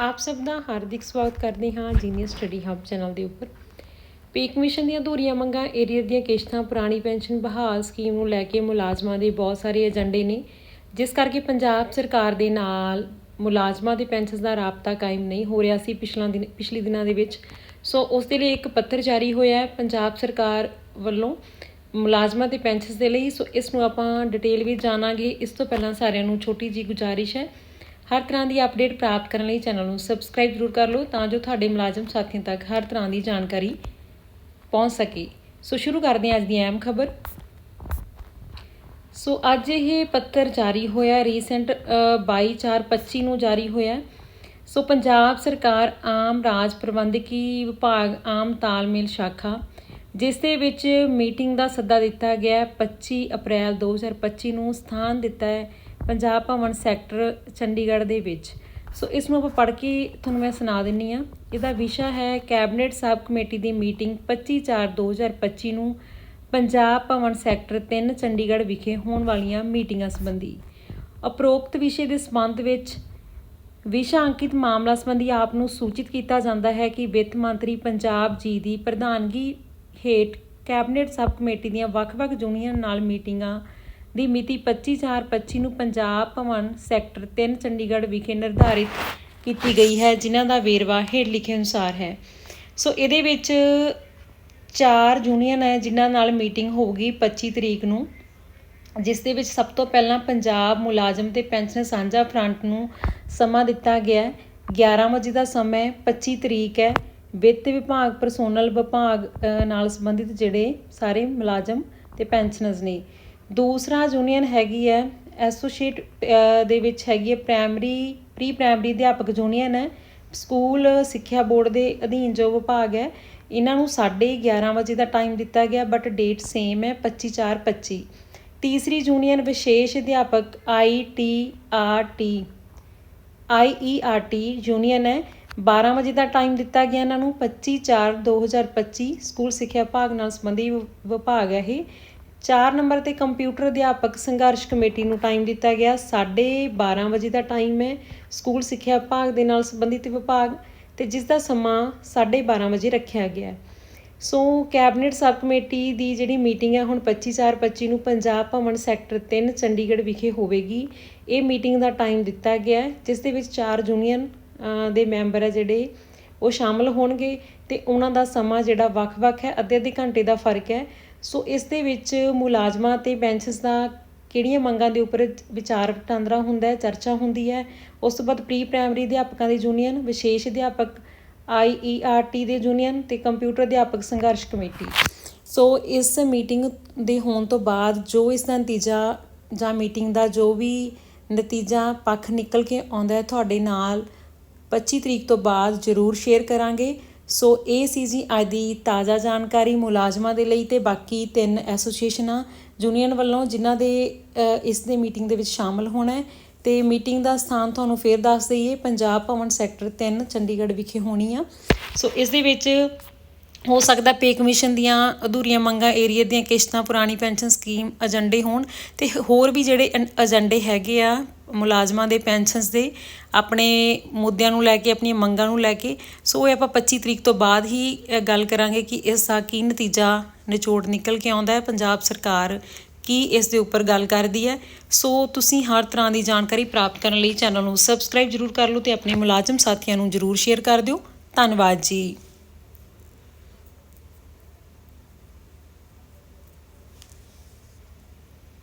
ਆਪ ਸਭ ਦਾ ਹਾਰਦਿਕ ਸਵਾਗਤ ਕਰਦੇ ਹਾਂ ਜੀਨੀਅਸ ਸਟੱਡੀ ਹੱਬ ਚੈਨਲ ਦੇ ਉੱਪਰ। ਪੇ ਕਮਿਸ਼ਨ ਦੀਆਂ ਅਧੂਰੀਆਂ ਮੰਗਾਂ ਏਰੀਆ ਦੀਆਂ ਕਿਸ਼ਤਾਂ, ਪੁਰਾਣੀ ਪੈਨਸ਼ਨ ਬਹਾਲ ਸਕੀਮ ਨੂੰ ਲੈ ਕੇ ਮੁਲਾਜ਼ਮਾਂ ਦੇ ਬਹੁਤ ਸਾਰੇ ਏਜੰਡੇ ਨੇ, ਜਿਸ ਕਰਕੇ ਪੰਜਾਬ ਸਰਕਾਰ ਦੇ ਨਾਲ ਮੁਲਾਜ਼ਮਾਂ ਦੇ ਪੈਨਸ਼ਨ ਦਾ ਰਾਬਤਾ ਕਾਇਮ ਨਹੀਂ ਹੋ ਰਿਹਾ ਸੀ ਪਿਛਲਾ ਦਿਨ, ਪਿਛਲੇ ਦਿਨਾਂ ਦੇ ਵਿੱਚ। ਸੋ ਉਸ ਦੇ ਲਈ ਇੱਕ ਪੱਤਰ ਜਾਰੀ ਹੋਇਆ ਹੈ ਪੰਜਾਬ ਸਰਕਾਰ ਵੱਲੋਂ ਮੁਲਾਜ਼ਮਾਂ ਦੇ ਪੈਨਸ਼ਨ ਦੇ ਲਈ। ਸੋ ਇਸ ਨੂੰ ਆਪਾਂ ਡਿਟੇਲ ਵਿੱਚ ਜਾਣਾਂਗੇ। ਇਸ ਤੋਂ ਪਹਿਲਾਂ ਸਾਰਿਆਂ ਨੂੰ ਛੋਟੀ ਜੀ ਗੁਜ਼ਾਰਿਸ਼ ਹੈ ਹਰ ਤਰ੍ਹਾਂ ਦੀ ਅਪਡੇਟ ਪ੍ਰਾਪਤ ਕਰਨ ਲਈ ਚੈਨਲ ਨੂੰ ਸਬਸਕ੍ਰਾਈਬ ਜ਼ਰੂਰ ਕਰ ਲਓ ਤਾਂ ਜੋ ਤੁਹਾਡੇ ਮੁਲਾਜ਼ਮ ਸਾਥੀਆਂ ਤੱਕ ਹਰ ਤਰ੍ਹਾਂ ਦੀ ਜਾਣਕਾਰੀ ਪਹੁੰਚ ਸਕੇ। ਸੋ ਸ਼ੁਰੂ ਕਰਦੇ ਹਾਂ ਅੱਜ ਦੀ ਅਹਿਮ ਖਬਰ। ਸੋ ਅੱਜ ਇਹ ਪੱਤਰ ਜਾਰੀ ਹੋਇਆ ਰੀਸੈਂਟ 22/4/25 ਨੂੰ ਜਾਰੀ ਹੋਇਆ। ਸੋ ਪੰਜਾਬ ਸਰਕਾਰ ਆਮ ਰਾਜ ਪ੍ਰਬੰਧਕੀ ਵਿਭਾਗ, ਆਮ ਤਾਲਮੇਲ ਸ਼ਾਖਾ, ਜਿਸ ਦੇ ਵਿੱਚ ਮੀਟਿੰਗ ਦਾ ਸੱਦਾ ਦਿੱਤਾ ਗਿਆ ਹੈ 25 ਅਪ੍ਰੈਲ 2025 ਨੂੰ ਸਥਾਨ ਦਿੱਤਾ ਹੈ। ਪੰਜਾਬ ਭਵਨ ਸੈਕਟਰ ਚੰਡੀਗੜ੍ਹ ਦੇ ਵਿੱਚ। ਸੋ ਇਸ ਨੂੰ ਆਪਾਂ ਪੜ੍ਹ ਕੇ ਤੁਹਾਨੂੰ ਮੈਂ ਸੁਣਾ ਦਿੰਨੀ ਆ। ਇਹਦਾ ਵਿਸ਼ਾ ਹੈ ਕੈਬਨਿਟ ਸਬ ਕਮੇਟੀ ਦੀ ਮੀਟਿੰਗ 25/4/2025 ਨੂੰ ਪੰਜਾਬ ਭਵਨ ਸੈਕਟਰ 3 ਚੰਡੀਗੜ੍ਹ ਵਿਖੇ ਹੋਣ ਵਾਲੀਆਂ ਮੀਟਿੰਗਾਂ ਸੰਬੰਧੀ। ਉਪਰੋਕਤ ਵਿਸ਼ੇ ਦੇ ਸੰਬੰਧ ਵਿੱਚ ਵਿਸ਼ਾ ਅੰਕਿਤ ਮਾਮਲਾ ਸੰਬੰਧੀ ਆਪ ਨੂੰ ਸੂਚਿਤ ਕੀਤਾ ਜਾਂਦਾ ਹੈ ਕਿ ਵਿੱਤ ਮੰਤਰੀ ਪੰਜਾਬ ਜੀ ਦੀ ਪ੍ਰਧਾਨਗੀ ਹੇਠ ਕੈਬਨਿਟ ਸਬ ਕਮੇਟੀ ਦੀਆਂ ਵੱਖ-ਵੱਖ ਯੂਨੀਅਨ ਨਾਲ ਮੀਟਿੰਗਾਂ ਦੀ ਮਿਤੀ 25/4/25 ਨੂੰ ਪੰਜਾਬ ਭਵਨ ਸੈਕਟਰ 3 ਚੰਡੀਗੜ੍ਹ ਵਿਖੇ ਨਿਰਧਾਰਿਤ ਕੀਤੀ ਗਈ ਹੈ, ਜਿਨ੍ਹਾਂ ਦਾ ਵੇਰਵਾ ਹੇਠ ਲਿਖੇ ਅਨੁਸਾਰ ਹੈ। ਸੋ ਇਹਦੇ ਵਿੱਚ ਚਾਰ ਯੂਨੀਅਨ ਹੈ, ਜਿਨ੍ਹਾਂ ਨਾਲ ਮੀਟਿੰਗ ਹੋਊਗੀ 25 ਤਰੀਕ ਨੂੰ, ਜਿਸ ਦੇ ਵਿੱਚ ਸਭ ਤੋਂ ਪਹਿਲਾਂ ਪੰਜਾਬ ਮੁਲਾਜ਼ਮ ਤੇ ਪੈਨਸ਼ਨ ਸਾਂਝਾ ਫਰੰਟ ਨੂੰ ਸਮਾਂ ਦਿੱਤਾ ਗਿਆ ਹੈ। 11 ਵਜੇ ਦਾ ਸਮਾਂ ਹੈ 25 ਤਰੀਕ ਹੈ। ਵਿੱਤ ਵਿਭਾਗ ਪਰਸੋਨਲ ਵਿਭਾਗ ਨਾਲ ਸੰਬੰਧਿਤ ਜਿਹੜੇ ਸਾਰੇ ਮੁਲਾਜ਼ਮ ਤੇ ਪੈਨਸ਼ਨਰਸ ਨੇ ਦੂਸਰਾ ਯੂਨੀਅਨ ਹੈਗੀ ਹੈ, ਐਸੋਸੀਏਟ ਦੇ ਵਿੱਚ ਹੈਗੀ ਹੈ ਪ੍ਰਾਇਮਰੀ ਪ੍ਰੀ ਪ੍ਰਾਇਮਰੀ ਅਧਿਆਪਕ ਯੂਨੀਅਨ ਹੈ ਸਕੂਲ, ਸਿੱਖਿਆ ਬੋਰਡ ਦੇ ਅਧੀਨ ਜੋ ਵਿਭਾਗ ਹੈ, ਇਹਨਾਂ ਨੂੰ 11:30 ਵਜੇ ਦਾ ਟਾਈਮ ਦਿੱਤਾ ਗਿਆ ਬਟ ਡੇਟ ਸੇਮ ਹੈ 25/4/25 ਤੀਸਰੀ ਯੂਨੀਅਨ ਵਿਸ਼ੇਸ਼ ਅਧਿਆਪਕ ਆਈਟੀਆਰਟੀ ਆਈਈਆਰਟੀ ਯੂਨੀਅਨ ਹੈ 12 ਵਜੇ ਦਾ ਟਾਈਮ ਦਿੱਤਾ ਗਿਆ ਇਹਨਾਂ ਨੂੰ 25/4/2025 ਸਕੂਲ ਸਿੱਖਿਆ ਵਿਭਾਗ ਨਾਲ ਸੰਬੰਧੀ ਵਿ- ਵਿਭਾਗ ਹੈ ਇਹ। 4 ਨੰਬਰ ਤੇ ਕੰਪਿਊਟਰ ਅਧਿਆਪਕ ਸੰਘਰਸ਼ ਕਮੇਟੀ ਨੂੰ ਟਾਈਮ ਦਿੱਤਾ ਗਿਆ। 12:30 ਵਜੇ ਦਾ ਟਾਈਮ ਹੈ। ਸਕੂਲ ਸਿੱਖਿਆ ਵਿਭਾਗ ਦੇ ਨਾਲ ਸੰਬੰਧਿਤ ਵਿਭਾਗ ਤੇ ਜਿਸ ਦਾ ਸਮਾਂ 12:30 ਵਜੇ ਰੱਖਿਆ ਗਿਆ ਹੈ। ਸੋ ਕੈਬਨਿਟ ਸਬ ਕਮੇਟੀ ਦੀ ਜਿਹੜੀ ਮੀਟਿੰਗ ਹੈ, ਹੁਣ 25/4/25 ਨੂੰ ਪੰਜਾਬ ਭਵਨ ਸੈਕਟਰ 3 ਚੰਡੀਗੜ੍ਹ ਵਿਖੇ ਹੋਵੇਗੀ। ਇਹ ਮੀਟਿੰਗ ਦਾ ਟਾਈਮ ਦਿੱਤਾ ਗਿਆ ਹੈ, ਜਿਸ ਦੇ ਵਿੱਚ ਚਾਰ ਯੂਨੀਅਨ ਦੇ ਮੈਂਬਰ ਹੈ ਜਿਹੜੇ, ਉਹ ਸ਼ਾਮਲ ਹੋਣਗੇ ਤੇ ਉਹਨਾਂ ਦਾ ਸਮਾਂ ਜਿਹੜਾ ਵੱਖ-ਵੱਖ ਹੈ ਅੱਧੇ ਅੱਧੇ ਘੰਟੇ ਦਾ ਫ਼ਰਕ ਹੈ। ਸੋ ਇਸ ਦੇ ਵਿੱਚ ਮੁਲਾਜ਼ਮਾਂ ਤੇ ਬੈਂਚਸ ਦਾ ਕਿਹੜੀਆਂ ਮੰਗਾਂ ਦੇ ਉੱਪਰ ਵਿਚਾਰ ਵਟਾਂਦਰਾ ਹੁੰਦਾ ਹੈ, ਚਰਚਾ ਹੁੰਦੀ ਹੈ। ਉਸ ਤੋਂ ਬਾਅਦ ਪ੍ਰੀ ਪ੍ਰਾਇਮਰੀ ਅਧਿਆਪਕਾਂ ਦੀ ਯੂਨੀਅਨ, ਵਿਸ਼ੇਸ਼ ਅਧਿਆਪਕ ਆਈਈਆਰਟੀ ਦੇ ਯੂਨੀਅਨ ਤੇ ਕੰਪਿਊਟਰ ਅਧਿਆਪਕ ਸੰਘਰਸ਼ ਕਮੇਟੀ। ਸੋ ਇਸ ਮੀਟਿੰਗ ਦੇ ਹੋਣ ਤੋਂ ਬਾਅਦ ਜੋ ਇਸ ਦਾ ਨਤੀਜਾ ਜਾਂ ਮੀਟਿੰਗ ਦਾ ਜੋ ਵੀ ਨਤੀਜਾ ਪੱਖ ਨਿਕਲ ਕੇ ਆਉਂਦਾ ਹੈ, ਤੁਹਾਡੇ ਨਾਲ 25 ਤਰੀਕ ਤੋਂ ਬਾਅਦ ਜ਼ਰੂਰ ਸ਼ੇਅਰ ਕਰਾਂਗੇ। ਸੋ ਇਹ ਸੀ ਜੀ ਅੱਜ ਦੀ ਤਾਜ਼ਾ ਜਾਣਕਾਰੀ ਮੁਲਾਜ਼ਮਾਂ ਦੇ ਲਈ ਤੇ ਬਾਕੀ ਤਿੰਨ ਐਸੋਸੀਏਸ਼ਨਾਂ, ਯੂਨੀਅਨ ਵੱਲੋਂ ਜਿਨ੍ਹਾਂ ਦੇ ਇਸ ਦੇ ਮੀਟਿੰਗ ਦੇ ਵਿੱਚ ਸ਼ਾਮਲ ਹੋਣਾ ਹੈ। ਤੇ ਮੀਟਿੰਗ ਦਾ ਸਥਾਨ ਤੁਹਾਨੂੰ ਫੇਰ ਦੱਸ ਦਈਏ, ਪੰਜਾਬ ਭਵਨ ਸੈਕਟਰ 3 ਚੰਡੀਗੜ੍ਹ ਵਿਖੇ ਹੋਣੀ ਆ। ਸੋ ਇਸ ਦੇ ਵਿੱਚ ਹੋ ਸਕਦਾ ਪੇ ਕਮਿਸ਼ਨ ਦੀਆਂ ਅਧੂਰੀਆਂ ਮੰਗਾਂ ਏਰੀਆ ਦੀਆਂ ਕਿਸ਼ਤਾਂ, ਪੁਰਾਣੀ ਪੈਨਸ਼ਨ ਸਕੀਮ, ਏਜੰਡੇ ਹੋਣ ਤੇ ਹੋਰ ਵੀ ਜਿਹੜੇ ਏਜੰਡੇ ਹੈਗੇ ਆ ਮੁਲਾਜ਼ਮਾਂ ਦੇ ਪੈਨਸ਼ਨਸ ਦੇ, ਆਪਣੇ ਮੁੱਦਿਆਂ ਨੂੰ ਲੈ ਕੇ, ਆਪਣੀਆਂ ਮੰਗਾਂ ਨੂੰ ਲੈ ਕੇ। ਸੋ ਇਹ ਆਪਾਂ 25 ਤਰੀਕ ਤੋਂ ਬਾਅਦ ਹੀ ਗੱਲ ਕਰਾਂਗੇ ਕਿ ਇਸ ਦਾ ਕੀ ਨਤੀਜਾ ਨਿਚੋੜ ਨਿਕਲ ਕੇ ਆਉਂਦਾ ਹੈ। ਪੰਜਾਬ ਸਰਕਾਰ ਕੀ ਇਸ ਦੇ ਉੱਪਰ ਗੱਲ ਕਰਦੀ ਹੈ। ਸੋ ਤੁਸੀਂ ਹਰ ਤਰ੍ਹਾਂ ਦੀ ਜਾਣਕਾਰੀ ਪ੍ਰਾਪਤ ਕਰਨ ਲਈ ਚੈਨਲ ਨੂੰ ਸਬਸਕ੍ਰਾਈਬ ਜ਼ਰੂਰ ਕਰ ਲਓ ਤੇ ਆਪਣੇ ਮੁਲਾਜ਼ਮ ਸਾਥੀਆਂ ਨੂੰ ਜ਼ਰੂਰ ਸ਼ੇਅਰ ਕਰ ਦਿਓ। ਧੰਨਵਾਦ ਜੀ।